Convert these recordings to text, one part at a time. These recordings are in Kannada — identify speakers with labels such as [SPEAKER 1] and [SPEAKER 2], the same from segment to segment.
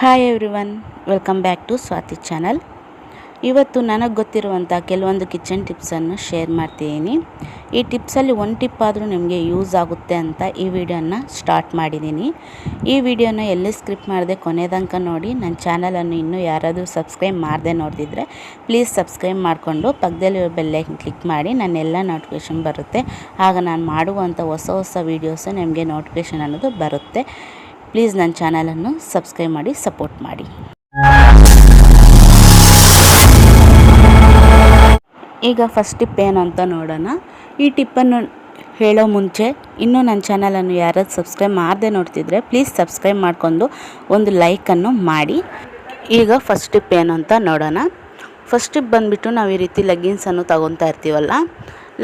[SPEAKER 1] Hi everyone welcome back to Swati channel ಇವತ್ತು ನನಗೆ ಗೊತ್ತಿರುವಂಥ ಕೆಲವೊಂದು ಕಿಚನ್ ಟಿಪ್ಸನ್ನು ಶೇರ್ ಮಾಡ್ತಿದ್ದೀನಿ. ಈ ಟಿಪ್ಸಲ್ಲಿ ಒಂದು ಟಿಪ್ ಆದರೂ ನಿಮಗೆ ಯೂಸ್ ಆಗುತ್ತೆ ಅಂತ ಈ ವಿಡಿಯೋನ ಸ್ಟಾರ್ಟ್ ಮಾಡಿದ್ದೀನಿ. ಈ ವಿಡಿಯೋನ ಎಲ್ಲಿ ಸ್ಕ್ರಿಪ್ ಮಾಡಿದೆ ಕೊನೆದಂಕ ನೋಡಿ. ನನ್ನ ಚಾನಲನ್ನು ಇನ್ನೂ ಯಾರಾದರೂ ಸಬ್ಸ್ಕ್ರೈಬ್ ಮಾಡದೆ ನೋಡ್ತಿದ್ರೆ ಪ್ಲೀಸ್ ಸಬ್ಸ್ಕ್ರೈಬ್ ಮಾಡಿಕೊಂಡು ಪಕ್ಕದಲ್ಲಿರೋ ಬೆಲ್ಲೈಕನ್ ಕ್ಲಿಕ್ ಮಾಡಿ. ನನ್ನೆಲ್ಲ ನೋಟಿಫಿಕೇಶನ್ ಬರುತ್ತೆ. ಆಗ ನಾನು ಮಾಡುವಂಥ ಹೊಸ ಹೊಸ ವೀಡಿಯೋಸು ನಿಮಗೆ ನೋಟಿಫಿಕೇಶನ್ ಅನ್ನೋದು ಬರುತ್ತೆ. ಪ್ಲೀಸ್ ನನ್ನ ಚಾನಲನ್ನು ಸಬ್ಸ್ಕ್ರೈಬ್ ಮಾಡಿ, ಸಪೋರ್ಟ್ ಮಾಡಿ. ಈಗ ಫಸ್ಟ್ ಟಿಪ್ ಏನು ಅಂತ ನೋಡೋಣ. ಈ ಟಿಪ್ಪನ್ನು ಹೇಳೋ ಮುಂಚೆ ಇನ್ನೂ ನನ್ನ ಚಾನಲನ್ನು ಯಾರಾದ್ರೂ ಸಬ್ಸ್ಕ್ರೈಬ್ ಮಾಡದೆ ನೋಡ್ತಿದ್ರೆ ಪ್ಲೀಸ್ ಸಬ್ಸ್ಕ್ರೈಬ್ ಮಾಡ್ಕೊಂಡು ಒಂದು ಲೈಕನ್ನು ಮಾಡಿ. ಈಗ ಫಸ್ಟ್ ಟಿಪ್ ಏನು ಅಂತ ನೋಡೋಣ. ಫಸ್ಟ್ ಟಿಪ್ ಬಂದುಬಿಟ್ಟು ನಾವು ಈ ರೀತಿ ಲೆಗ್ಗಿನ್ಸನ್ನು ತಗೊತಾ ಇರ್ತೀವಲ್ಲ.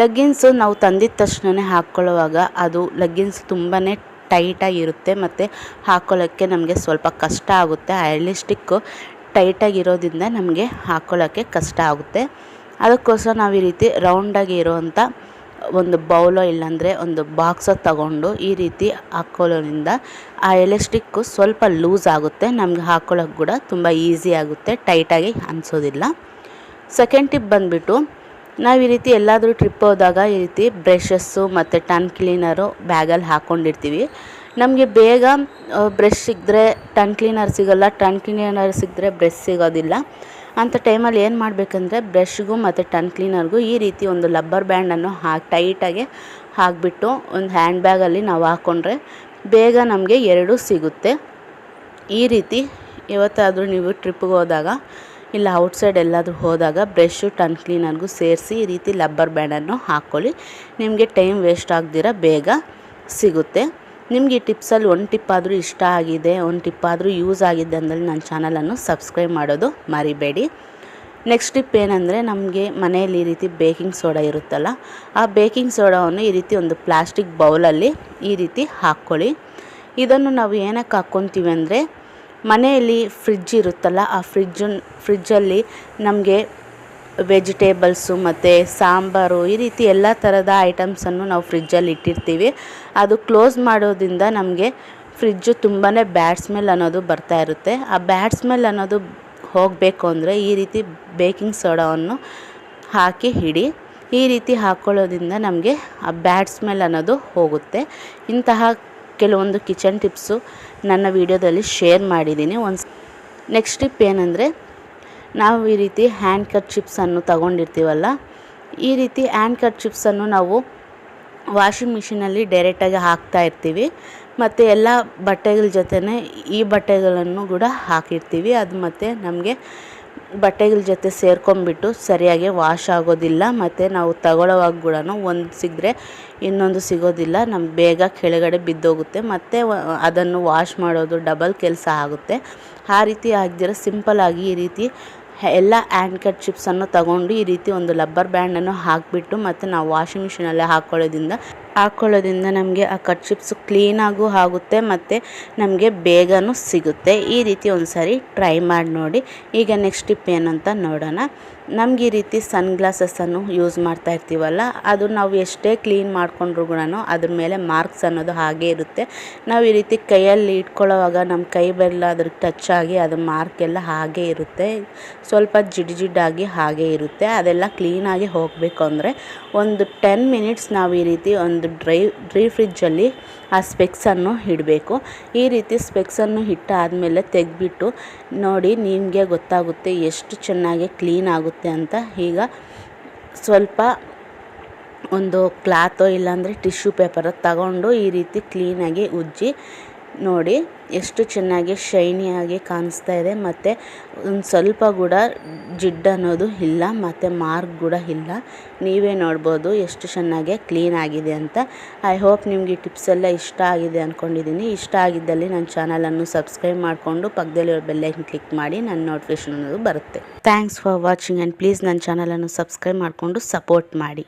[SPEAKER 1] ಲೆಗ್ಗಿನ್ಸು ನಾವು ತಂದಿದ ತಕ್ಷಣವೇ ಹಾಕ್ಕೊಳ್ಳುವಾಗ ಅದು ಲಗ್ಗಿನ್ಸ್ ತುಂಬಾ ಟೈಟಾಗಿರುತ್ತೆ ಮತ್ತು ಹಾಕೊಳ್ಳೋಕ್ಕೆ ನಮಗೆ ಸ್ವಲ್ಪ ಕಷ್ಟ ಆಗುತ್ತೆ. ಐಲಿ ಸ್ಟಿಕ್ಕು ಟೈಟಾಗಿರೋದ್ರಿಂದ ನಮಗೆ ಹಾಕೊಳ್ಳೋಕ್ಕೆ ಕಷ್ಟ ಆಗುತ್ತೆ. ಅದಕ್ಕೋಸ್ಕರ ನಾವು ಈ ರೀತಿ ರೌಂಡಾಗಿ ಇರೋವಂಥ ಒಂದು ಬೌಲೋ ಇಲ್ಲಾಂದರೆ ಒಂದು ಬಾಕ್ಸ ತಗೊಂಡು ಈ ರೀತಿ ಹಾಕೊಳ್ಳೋದ್ರಿಂದ ಆ ಎಲೆಸ್ಟಿಕ್ಕು ಸ್ವಲ್ಪ ಲೂಸ್ ಆಗುತ್ತೆ. ನಮ್ಗೆ ಹಾಕೊಳ್ಳೋಕೆ ಕೂಡ ತುಂಬ ಈಸಿ ಆಗುತ್ತೆ. ಟೈಟಾಗಿ ಅನಿಸೋದಿಲ್ಲ. ಸೆಕೆಂಡ್ ಟಿಪ್ ಬಂದುಬಿಟ್ಟು ನಾವು ಈ ರೀತಿ ಎಲ್ಲಾದರೂ ಟ್ರಿಪ್ ಹೋದಾಗ ಈ ರೀತಿ ಬ್ರಷಸ್ಸು ಮತ್ತು ಟನ್ ಕ್ಲೀನರು ಬ್ಯಾಗಲ್ಲಿ ಹಾಕ್ಕೊಂಡಿರ್ತೀವಿ ನಮಗೆ ಬೇಗ ಬ್ರಷ್ ಸಿಕ್ಕಿದ್ರೆ ಟನ್ ಕ್ಲೀನರ್ ಸಿಗೋಲ್ಲ ಟನ್ ಕ್ಲೀನರ್ ಸಿಕ್ಕಿದ್ರೆ ಬ್ರಷ್ ಸಿಗೋದಿಲ್ಲ. ಅಂಥ ಟೈಮಲ್ಲಿ ಏನು ಮಾಡಬೇಕಂದ್ರೆ ಬ್ರಷ್ಗೂ ಮತ್ತು ಟನ್ ಕ್ಲೀನರ್ಗೂ ಈ ರೀತಿ ಒಂದು ಲಬ್ಬರ್ ಬ್ಯಾಂಡನ್ನು ಹಾಕಿ ಟೈಟಾಗಿ ಹಾಕಿಬಿಟ್ಟು ಒಂದು ಹ್ಯಾಂಡ್ ಬ್ಯಾಗಲ್ಲಿ ನಾವು ಹಾಕ್ಕೊಂಡ್ರೆ ಬೇಗ ನಮಗೆ ಎರಡೂ ಸಿಗುತ್ತೆ. ಈ ರೀತಿ ಯಾವತ್ತಾದರೂ ನೀವು ಟ್ರಿಪ್ಗೆ ಹೋದಾಗ ಇಲ್ಲ ಔಟ್ಸೈಡ್ ಎಲ್ಲಾದರೂ ಹೋದಾಗ ಬ್ರಷ್ಷು ಟನ್ ಕ್ಲೀನರ್ಗೂ ಸೇರಿಸಿ ಈ ರೀತಿ ಲಬ್ಬರ್ ಬ್ಯಾಂಡನ್ನು ಹಾಕ್ಕೊಳ್ಳಿ. ನಿಮಗೆ ಟೈಮ್ ವೇಸ್ಟ್ ಆಗದಿರ ಬೇಗ ಸಿಗುತ್ತೆ. ನಿಮಗೆ ಈ ಟಿಪ್ಸಲ್ಲಿ ಒಂದು ಟಿಪ್ ಆದರೂ ಇಷ್ಟ ಆಗಿದೆ, ಒಂದು ಟಿಪ್ ಆದರೂ ಯೂಸ್ ಆಗಿದೆ ಅಂದರೆ ನನ್ನ ಚಾನಲನ್ನು ಸಬ್ಸ್ಕ್ರೈಬ್ ಮಾಡೋದು ಮರಿಬೇಡಿ. ನೆಕ್ಸ್ಟ್ ಟಿಪ್ ಏನಂದರೆ ನಮಗೆ ಮನೆಯಲ್ಲಿ ಈ ರೀತಿ ಬೇಕಿಂಗ್ ಸೋಡಾ ಇರುತ್ತಲ್ಲ, ಆ ಬೇಕಿಂಗ್ ಸೋಡಾವನ್ನು ಈ ರೀತಿ ಒಂದು ಪ್ಲಾಸ್ಟಿಕ್ ಬೌಲಲ್ಲಿ ಈ ರೀತಿ ಹಾಕ್ಕೊಳ್ಳಿ. ಇದನ್ನು ನಾವು ಏನಕ್ಕೆ ಹಾಕ್ಕೊತೀವಿ ಅಂದರೆ ಮನೆಯಲ್ಲಿ ಫ್ರಿಜ್ ಇರುತ್ತಲ್ಲ, ಆ ಫ್ರಿಜ್ ಫ್ರಿಜ್ಜಲ್ಲಿ ನಮಗೆ ವೆಜಿಟೇಬಲ್ಸು ಮತ್ತು ಸಾಂಬಾರು, ಈ ರೀತಿ ಎಲ್ಲ ಥರದ ಐಟಮ್ಸನ್ನು ನಾವು ಫ್ರಿಜ್ಜಲ್ಲಿ ಇಟ್ಟಿರ್ತೀವಿ. ಅದು ಕ್ಲೋಸ್ ಮಾಡೋದ್ರಿಂದ ನಮಗೆ ಫ್ರಿಜ್ಜು ತುಂಬಾ ಬ್ಯಾಡ್ ಸ್ಮೆಲ್ ಅನ್ನೋದು ಬರ್ತಾ ಇರುತ್ತೆ. ಆ ಬ್ಯಾಡ್ ಸ್ಮೆಲ್ ಅನ್ನೋದು ಹೋಗಬೇಕು ಅಂದರೆ ಈ ರೀತಿ ಬೇಕಿಂಗ್ ಸೋಡಾವನ್ನು ಹಾಕಿ ಹಿಡಿ, ಈ ರೀತಿ ಹಾಕ್ಕೊಳ್ಳೋದ್ರಿಂದ ನಮಗೆ ಆ ಬ್ಯಾಡ್ ಸ್ಮೆಲ್ ಅನ್ನೋದು ಹೋಗುತ್ತೆ. ಇಂತಹ ಕೆಲವೊಂದು ಕಿಚನ್ ಟಿಪ್ಸು ನನ್ನ ವಿಡಿಯೋದಲ್ಲಿ ಶೇರ್ ಮಾಡಿದ್ದೀನಿ. ಒಂದು ನೆಕ್ಸ್ಟ್ ಟಿಪ್ ಏನಂದರೆ, ನಾವು ಈ ರೀತಿ ಹ್ಯಾಂಡ್ ಕಟ್ ಚಿಪ್ಸನ್ನು ತಗೊಂಡಿರ್ತೀವಲ್ಲ, ಈ ರೀತಿ ಹ್ಯಾಂಡ್ ಕಟ್ ಚಿಪ್ಸನ್ನು ನಾವು ವಾಷಿಂಗ್ ಮಿಷಿನಲ್ಲಿ ಡೈರೆಕ್ಟಾಗಿ ಹಾಕ್ತಾ ಇರ್ತೀವಿ. ಮತ್ತು ಎಲ್ಲ ಬಟ್ಟೆಗಳ ಜೊತೆನೇ ಈ ಬಟ್ಟೆಗಳನ್ನು ಕೂಡ ಹಾಕಿರ್ತೀವಿ. ಅದು ಮತ್ತು ನಮಗೆ ಬಟ್ಟೆಗಳ ಜೊತೆ ಸೇರ್ಕೊಂಬಿಟ್ಟು ಸರಿಯಾಗಿ ವಾಶ್ ಆಗೋದಿಲ್ಲ, ಮತ್ತು ನಾವು ತಗೊಳ್ಳೋವಾಗ ಕೂಡ ಒಂದು ಸಿಗದ್ರೆ ಇನ್ನೊಂದು ಸಿಗೋದಿಲ್ಲ. ನಮ್ಗೆ ಬೇಗ ಕೆಳಗಡೆ ಬಿದ್ದೋಗುತ್ತೆ, ಮತ್ತು ಅದನ್ನು ವಾಶ್ ಮಾಡೋದು ಡಬಲ್ ಕೆಲಸ ಆಗುತ್ತೆ. ಆ ರೀತಿ ಆಗದಿರ ಸಿಂಪಲ್ಲಾಗಿ ಈ ರೀತಿ ಎಲ್ಲ ಹ್ಯಾಂಡ್ ಕಟ್ ಚಿಪ್ಸನ್ನು ತಗೊಂಡು ಈ ರೀತಿ ಒಂದು ಲಬ್ಬರ್ ಬ್ಯಾಂಡನ್ನು ಹಾಕಿಬಿಟ್ಟು ಮತ್ತು ನಾವು ವಾಷಿಂಗ್ ಮಿಷಿನಲ್ಲೇ ಹಾಕ್ಕೊಳ್ಳೋದ್ರಿಂದ ಹಾಕ್ಕೊಳ್ಳೋದ್ರಿಂದ ನಮಗೆ ಆ ಕಟ್ ಚಿಪ್ಸ್ ಕ್ಲೀನಾಗೂ ಆಗುತ್ತೆ ಮತ್ತು ನಮಗೆ ಬೇಗನೂ ಸಿಗುತ್ತೆ. ಈ ರೀತಿ ಒಂದು ಸಾರಿ ಟ್ರೈ ಮಾಡಿ ನೋಡಿ. ಈಗ ನೆಕ್ಸ್ಟ್ ಟಿಪ್ ಏನಂತ ನೋಡೋಣ. ನಮ್ಗೆ ಈ ರೀತಿ ಸನ್ ಗ್ಲಾಸಸ್ಸನ್ನು ಯೂಸ್ ಮಾಡ್ತಾ ಇರ್ತೀವಲ್ಲ, ಅದು ನಾವು ಎಷ್ಟೇ ಕ್ಲೀನ್ ಮಾಡಿಕೊಂಡ್ರು ಕೂಡ ಅದ್ರ ಮೇಲೆ ಮಾರ್ಕ್ಸ್ ಅನ್ನೋದು ಹಾಗೇ ಇರುತ್ತೆ. ನಾವು ಈ ರೀತಿ ಕೈಯಲ್ಲಿ ಇಟ್ಕೊಳ್ಳೋವಾಗ ನಮ್ಮ ಕೈ ಬೆಲ್ಲ ಅದ್ರಿಗೆ ಟಚ್ ಆಗಿ ಅದು ಮಾರ್ಕ್ ಎಲ್ಲ ಹಾಗೇ ಇರುತ್ತೆ. ಸ್ವಲ್ಪ ಜಿಡ್ ಜಿಡ್ಡಾಗಿ ಹಾಗೇ ಇರುತ್ತೆ. ಅದೆಲ್ಲ ಕ್ಲೀನಾಗಿ ಹೋಗಬೇಕು ಅಂದರೆ ಒಂದು ಟೆನ್ ಮಿನಿಟ್ಸ್ ನಾವು ಈ ರೀತಿ ಒಂದು ಡ್ರೈ ಡ್ರೈ ಫ್ರಿಜ್ಜಲ್ಲಿ ಆ ಸ್ಪೆಕ್ಸನ್ನು ಇಡಬೇಕು. ಈ ರೀತಿ ಸ್ಪೆಕ್ಸನ್ನು ಇಟ್ಟಾದಮೇಲೆ ತೆಗೆದ್ಬಿಟ್ಟು ನೋಡಿ ನಿಮಗೆ ಗೊತ್ತಾಗುತ್ತೆ ಎಷ್ಟು ಚೆನ್ನಾಗಿ ಕ್ಲೀನ್ ಆಗುತ್ತೆ ಅಂತ. ಈಗ ಸ್ವಲ್ಪ ಒಂದು ಕ್ಲಾತೋ ಇಲ್ಲಾಂದರೆ ಟಿಶ್ಯೂ ಪೇಪರ ತಗೊಂಡು ಈ ರೀತಿ ಕ್ಲೀನಾಗಿ ಉಜ್ಜಿ ನೋಡಿ ಎಷ್ಟು ಚೆನ್ನಾಗಿ ಶೈನಿಯಾಗಿ ಕಾಣಿಸ್ತಾ ಇದೆ. ಮತ್ತು ಒಂದು ಸ್ವಲ್ಪ ಕೂಡ ಜಿಡ್ಡು ಅನ್ನೋದು ಇಲ್ಲ, ಮತ್ತು ಮಾರ್ಕ್ ಕೂಡ ಇಲ್ಲ. ನೀವೇ ನೋಡ್ಬೋದು ಎಷ್ಟು ಚೆನ್ನಾಗಿ ಕ್ಲೀನ್ ಆಗಿದೆ ಅಂತ. ಐ ಹೋಪ್ ನಿಮಗೆ ಟಿಪ್ಸ್ ಎಲ್ಲ ಇಷ್ಟ ಆಗಿದೆ ಅಂದ್ಕೊಂಡಿದ್ದೀನಿ ಇಷ್ಟ ಆಗಿದ್ದಲ್ಲಿ ನನ್ನ ಚಾನಲನ್ನು ಸಬ್ಸ್ಕ್ರೈಬ್ ಮಾಡಿಕೊಂಡು ಪಕ್ಕದಲ್ಲಿರೋ ಬೆಲ್ಲೈಕನ್ ಕ್ಲಿಕ್ ಮಾಡಿ, ನನ್ನ ನೋಟಿಫಿಕೇಷನ್ ಅನ್ನೋದು ಬರುತ್ತೆ. Thanks for watching and please ನನ್ನ ಚಾನಲನ್ನು ಸಬ್ಸ್ಕ್ರೈಬ್ ಮಾಡಿಕೊಂಡು ಸಪೋರ್ಟ್ ಮಾಡಿ.